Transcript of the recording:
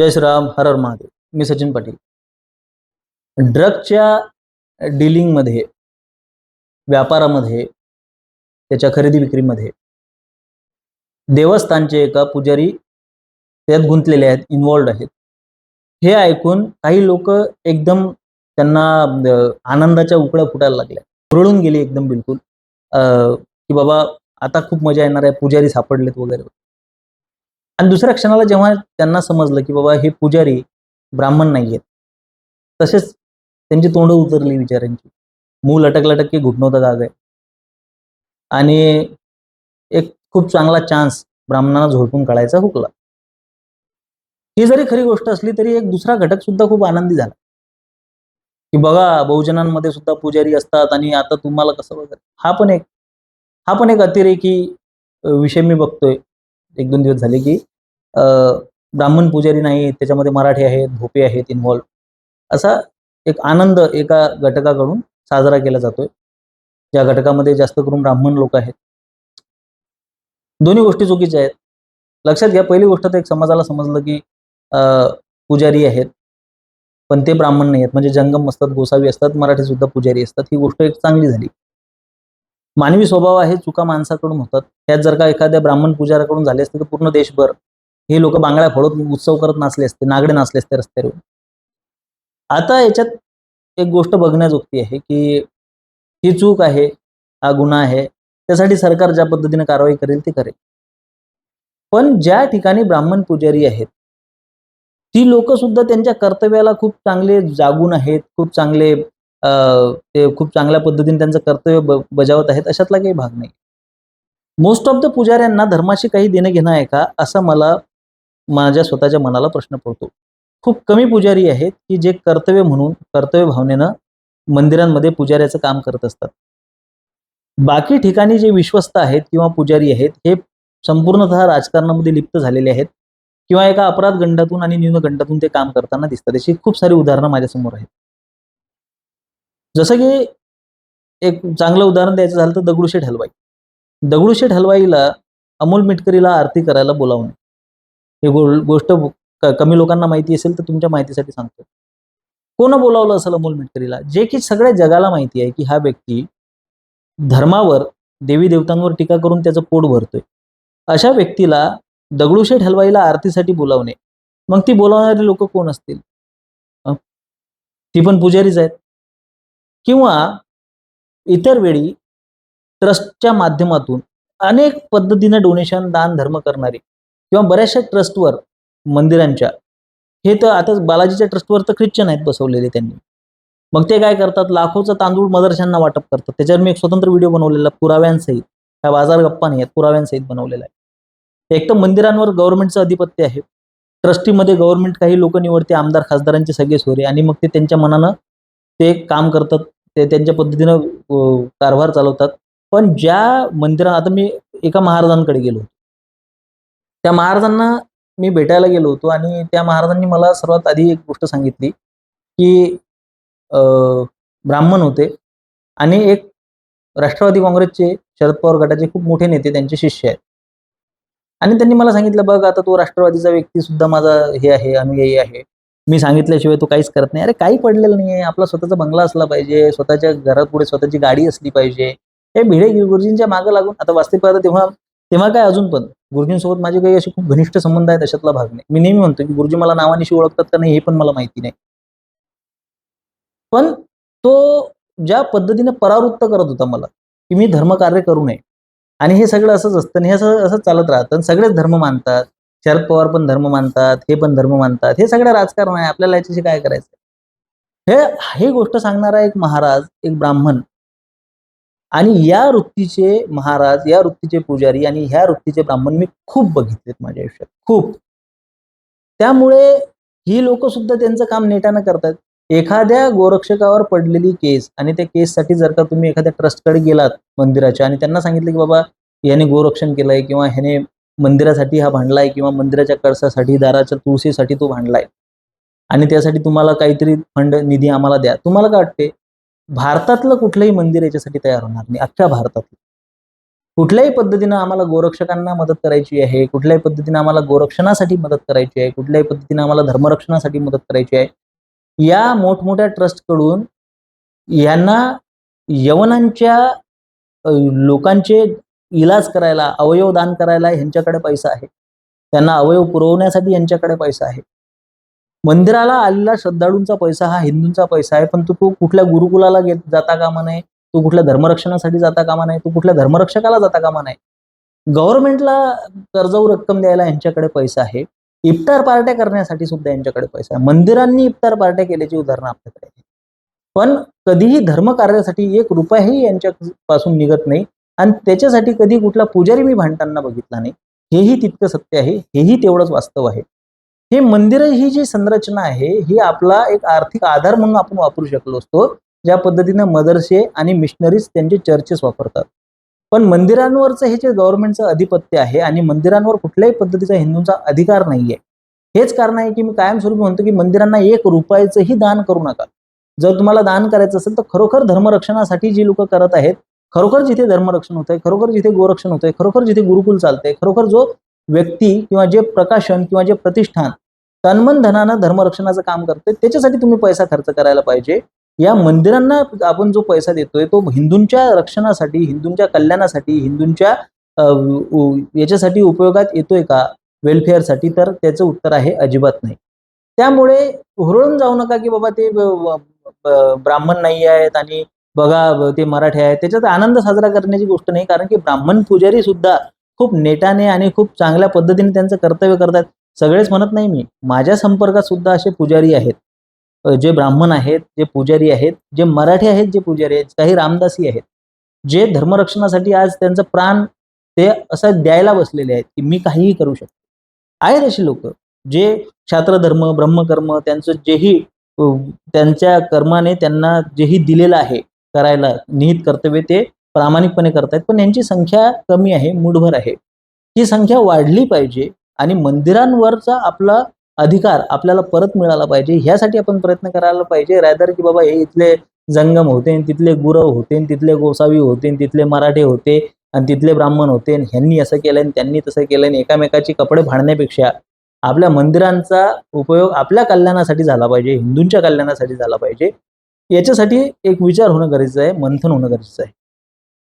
जय श्रीराम हर हर महादेव मी सचिन पाटील. ड्रगच्या डीलिंगमध्ये व्यापारामध्ये त्याच्या खरेदी विक्रीमध्ये देवस्थानचे एका पुजारी त्यात गुंतलेले आहेत इन्वॉल्ड आहेत. हे ऐकून काही लोक एकदम त्यांना आनंदाच्या उकळ्या फुटायला लागल्या हुरळून गेली एकदम बिलकुल. की बाबा आता खूप मजा येणार आहे पुजारी सापडलेत वगैरे. आणि दुसऱ्या क्षणाला जेव्हा त्यांना समजलं की बाबा हे पुजारी ब्राह्मण नाही आहेत तसेच त्यांची तोंड उतरली विचारांची. मूल अटक लटक की घुटणवता जाग आहे आणि एक खूप चांगला चान्स ब्राह्मणांना झोडपून काढायचा हुकला. ही जरी खरी गोष्ट असली तरी एक दुसरा घटक सुद्धा खूप आनंदी झाला. की बघा बहुजनांमध्ये सुद्धा पुजारी असतात आणि आता तुम्हाला कसं वगैरे हा पण एक हा पण एक अतिरेकी विषय मी बघतोय. एक दोन दिवस झाले की ब्राह्मण पुजारी नाही त्याच्यामध्ये मराठी आहेत भोपे आहेत इन्व्हॉल्व असा एक आनंद एका घटकाकडून साजरा केला जातोय ज्या घटकामध्ये जास्त करून ब्राह्मण लोक आहेत. दोन्ही गोष्टी चुकीच्या आहेत. लक्षात घ्या पहिली गोष्ट तर एक समाजाला समजलं की पुजारी आहेत पण ते ब्राह्मण नाही आहेत. म्हणजे जंगम असतात गोसावी असतात मराठी सुद्धा पुजारी असतात. ही गोष्ट एक चांगली झाली. मानवी स्वभाव आहे चुका माणसाकडून होतात. त्यात जर का एखाद्या ब्राह्मण पुजाराकडून झाले असते तर पूर्ण देशभर हे लोक बांगड्या फोडत उत्सव करत नाचले असते नागडे नाचले असते रस्त्यावर. आता याच्यात एक गोष्ट बघण्याजोगती आहे की ही चूक आहे हा गुन्हा आहे त्यासाठी सरकार ज्या पद्धतीने कारवाई करेल ती करेल. पण ज्या ठिकाणी ब्राह्मण पुजारी आहेत ती लोक सुद्धा त्यांच्या कर्तव्याला खूप चांगले जागून आहेत खूप चांगले अं, ते खूप चांगल्या पद्धतीने त्यांचं कर्तव्य बजावत आहेत अशातला काही भाग नाही. मोस्ट ऑफ द पुजाऱ्यांना धर्माशी काही देणं घेणं आहे का? असं मला माझ्या स्वतःच्या मनाला प्रश्न पडतो. खूप कमी पुजारी आहेत की जे कर्तव्य म्हणून कर्तव्य भावनेनं मंदिरांमध्ये पुजाऱ्याचं काम करत असतात. बाकी ठिकाणी जे विश्वस्त आहेत किंवा पुजारी आहेत हे संपूर्णतः राजकारणामध्ये लिप्त झालेले आहेत किंवा एका अपराध गंडातून आणि न्यूनगंडातून ते काम करताना दिसतात. अशी खूप सारी उदाहरणं माझ्यासमोर आहेत. जसं की एक चांगलं उदाहरण द्यायचं झालं तर दगडूशेठ हलवाई. दगडूशेठ हलवाईला अमोल मिटकरीला आरती करायला बोलावणे ही गो- गोष्ट कमी लोकांना माहिती असेल तर तुमच्या माहितीसाठी सांगतो कोण बोलावलं असेल अमोल मिटकरीला? जे की सगळ्या जगाला माहिती आहे की हा व्यक्ती धर्मावर देवी देवतांवर टीका करून त्याचं पोट भरतोय. अशा व्यक्तीला दगडूशेठ हलवाईला आरतीसाठी बोलावणे. मग ती बोलावणारी लोक कोण असतील? ती पण पुजारीच आहेत. किंवा इतर वेळी ट्रस्टच्या माध्यमातून अनेक पद्धतीने डोनेशन दान धर्म करणारे किंवा बऱ्याचशा ट्रस्टवर मंदिरांच्या. हे तर आता बालाजीच्या ट्रस्टवर तर ख्रिश्चन आहेत बसवलेले त्यांनी. मग ते काय करतात? लाखोचा तांदूळ मदरशांना वाटप करतात. त्याच्यावर मी एक स्वतंत्र व्हिडिओ बनवलेला पुराव्यांसहित. ह्या बाजार गप्पा नाही आहेत पुराव्यांसहित बनवलेला आहे. एक तर मंदिरांवर गव्हर्नमेंटचं अधिपत्य आहे. ट्रस्टीमध्ये गव्हर्नमेंट काही लोक निवडते आमदार खासदारांचे सगळे सोरे आणि मग ते त्यांच्या मनानं ते काम करतात ते त्यांच्या पद्धतीनं कारभार चालवतात. पण ज्या मंदिरात आता मी एका महाराजांकडे गेलो होतो. त्या महाराजांना मी भेटायला गेलो होतो आणि त्या महाराजांनी मला सर्वात आधी एक गोष्ट सांगितली की अं, ब्राह्मण होते आणि एक राष्ट्रवादी काँग्रेसचे शरद पवार गटाचे खूप मोठे नेते त्यांचे शिष्य आहेत. आणि त्यांनी मला सांगितलं बघ आता तो राष्ट्रवादीचा व्यक्ती सुद्धा माझा हे आहे अनुयायी आहे. मी सांगितल्याशिवाय तो काहीच करत नाही. अरे काही पडलेलं नाही आहे. आपला स्वतःचा बंगला असला पाहिजे स्वतःच्या घरात पुढे स्वतःची गाडी असली पाहिजे. हे भिडे गुरुजींच्या मागं लागून आता वास्तविक तेव्हा तेव्हा काय अजून पण? गुरुजींसोबत माझे काही असे खूप घनिष्ठ संबंध आहेत अशातला भाग नाही. मी नेहमी म्हणतो की गुरुजी मला नावानिशी ओळखतात का नाही हे पण मला माहिती नाही. पण तो ज्या पद्धतीने परावृत्त करत होता मला की मी धर्मकार्य करू नये आणि हे सगळं असंच असतं आणि हे असं असं चालत राहतं आणि सगळेच धर्म मानतात. शरद पवार पण धर्म मानतात हे पण धर्म मानतात. हे सगळं राजकारण आहे. आपल्याला याच्याशी काय करायचं हे हे गोष्ट सांगणारा एक महाराज एक ब्राह्मण आणि या वृत्तीचे महाराज या वृत्तीचे पुजारी आणि ह्या वृत्तीचे ब्राह्मण मी खूप बघितलेत माझ्या आयुष्यात खूप. त्यामुळे ही लोक सुद्धा त्यांचं काम नेटानं करतात. एखाद्या गोरक्षकावर पडलेली केस आणि त्या केससाठी जर का तुम्ही एखाद्या ट्रस्टकडे गेलात मंदिराच्या आणि त्यांना सांगितलं की बाबा याने गोरक्षण केलंय किंवा ह्याने मंदिरासाठी हा भांडलाय किंवा मंदिराच्या कळसासाठी दाराच्या तुळशीसाठी तो भांडलाय आणि त्यासाठी तुम्हाला काहीतरी फंड निधी आम्हाला द्या. तुम्हाला काय वाटते भारतातलं कुठलंही मंदिर याच्यासाठी तयार होणार नाही अख्ख्या भारतातलं. कुठल्याही पद्धतीनं आम्हाला गोरक्षकांना मदत करायची आहे कुठल्याही पद्धतीनं आम्हाला गोरक्षणासाठी मदत करायची आहे कुठल्याही पद्धतीनं आम्हाला धर्मरक्षणासाठी मदत करायची आहे या मोठमोठ्या ट्रस्टकडून यांना यवनांच्या लोकांचे इलाज करायला अवयव दान करायला यांच्याकडे पैसा आहे. त्यांना अवयव पुरवण्यासाठी यांच्याकडे पैसा आहे. मंदिराला आलेला श्रद्धाळूंचा पैसा हा हिंदूंचा पैसा आहे पण तो तो कुठल्या गुरुकुलाला घेत जाता कामा नये तो कुठल्या धर्मरक्षणासाठी जाता कामा नये तो कुठल्या धर्मरक्षकाला जाता कामा नये. गव्हर्नमेंटला कर्जाऊ रक्कम द्यायला यांच्याकडे पैसा आहे. इफ्तार पार्ट्या करण्यासाठी सुद्धा यांच्याकडे पैसा आहे. मंदिरांनी इफ्तार पार्ट्या केल्याची उदाहरणं आपल्याकडे आहेत. पण कधीही धर्मकार्यासाठी एक रुपयाही यांच्यापासून निघत नाही आणि त्याच्यासाठी कधी कुठला पुजारी मी भांडताना बघितला नाही. हेही तितकं सत्य आहे. हेही तेवढंच वास्तव आहे. हे मंदिर ही जी संरचना आहे ही आपला एक आर्थिक आधार म्हणून आपण वापरू शकलो असतो ज्या पद्धतीनं मदरसे आणि मिशनरीज त्यांचे चर्चेस वापरतात. पण मंदिरांवरचं हे जे गव्हर्नमेंटचं अधिपत्य आहे आणि मंदिरांवर कुठल्याही पद्धतीचा हिंदूंचा अधिकार नाहीये हेच कारण आहे की मी कायमस्वरूपी म्हणतो की मंदिरांना एक रुपयाचंही दान करू नका. जर तुम्हाला दान करायचं असेल तर खरोखर धर्मरक्षणासाठी जी लोक करत आहेत खरोखर जिथे धर्मरक्षण होतंय खरोखर जिथे गोरक्षण होतंय खरोखर जिथे गुरुकुल चालतंय खरोखर जो व्यक्ती किंवा जे प्रकाशन किंवा जे प्रतिष्ठान तन्मन धनानं धर्मरक्षणाचं काम करते त्याच्यासाठी तुम्ही पैसा खर्च करायला पाहिजे. या मंदिरांना आपण जो पैसा देतोय तो हिंदूंच्या रक्षणासाठी हिंदूंच्या कल्याणासाठी हिंदूंच्या याच्यासाठी उपयोगात येतोय का वेलफेअरसाठी तर त्याचं उत्तर आहे अजिबात नाही. त्यामुळे हुरळून जाऊ नका की बाबा ते ब्राह्मण नाही आहेत आणि बघा ते मराठी आहेत. त्याच्यात आनंद साजरा करण्याची गोष्ट नाही कारण की ब्राह्मण पुजारी सुद्धा खूप नेटाने आणि खूप चांगल्या पद्धतीने त्यांचं कर्तव्य करतात. सगळेच म्हणत नाही मी. माझ्या संपर्कात सुद्धा असे पुजारी आहेत. जे ब्राह्मण आहेत जे पुजारी आहेत जे मराठी आहेत जे पुजारी आहेत काही रामदासी आहेत. जे धर्मरक्षणासाठी आज त्यांचं प्राण ते असं द्यायला बसलेले आहेत की मी काहीही करू शकतो. आहेत अशी लोक जे क्षात्रधर्म ब्रह्मकर्म त्यांचं जेही त्यांच्या कर्माने त्यांना जेही दिलेलं आहे करायला निहित कर्तव्य ते प्रामाणिकपणे करतायत पण यांची संख्या कमी आहे मुठभर आहे. ही संख्या वाढली पाहिजे आणि मंदिरांवरचा आपला अधिकार आपल्याला परत मिळाला पाहिजे ह्यासाठी आपण प्रयत्न करायला पाहिजे. रायदर की बाबा हे इथले जंगम होते आणि तिथले गुरव होते आणि तिथले गोसावी होते तिथले मराठे होते आणि तिथले ब्राह्मण होते ह्यांनी असं केलं आणि त्यांनी तसं केलं आणि एकामेकाची कपडे फाडण्यापेक्षा आपल्या मंदिरांचा उपयोग आपल्या कल्याणासाठी झाला पाहिजे हिंदूंच्या कल्याणासाठी झाला पाहिजे. याच्यासाठी एक विचार होणं गरजेचं आहे मंथन होणं गरजेचं आहे.